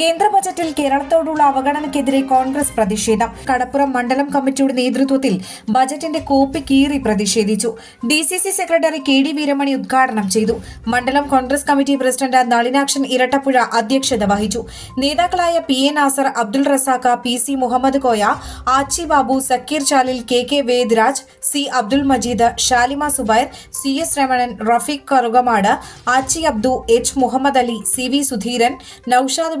കേന്ദ്ര ബജറ്റിൽ കേരളത്തോടുള്ള അവഗണനയ്ക്കെതിരെ കോൺഗ്രസ് പ്രതിഷേധം. കടപ്പുറം മണ്ഡലം കമ്മിറ്റിയുടെ നേതൃത്വത്തിൽ ബജറ്റിന്റെ കോപ്പി കീറി പ്രതിഷേധിച്ചു. D C C secretary K D Veeramani ഉദ്ഘാടനം ചെയ്തു. മണ്ഡലം Congress committee president Nalinakshan Irattappuzha അധ്യക്ഷത വഹിച്ചു. നേതാക്കളായ P A Nasar Abdul Razak P C Muhammad Koya Achi Babu Sakkeer Chalil K K Vedraj C Abdul Majeed Shalima Zubair C S Ramanan Rafeeq Karukamad Achi Abdu H Muhammad Ali C V Sudheeran Noushad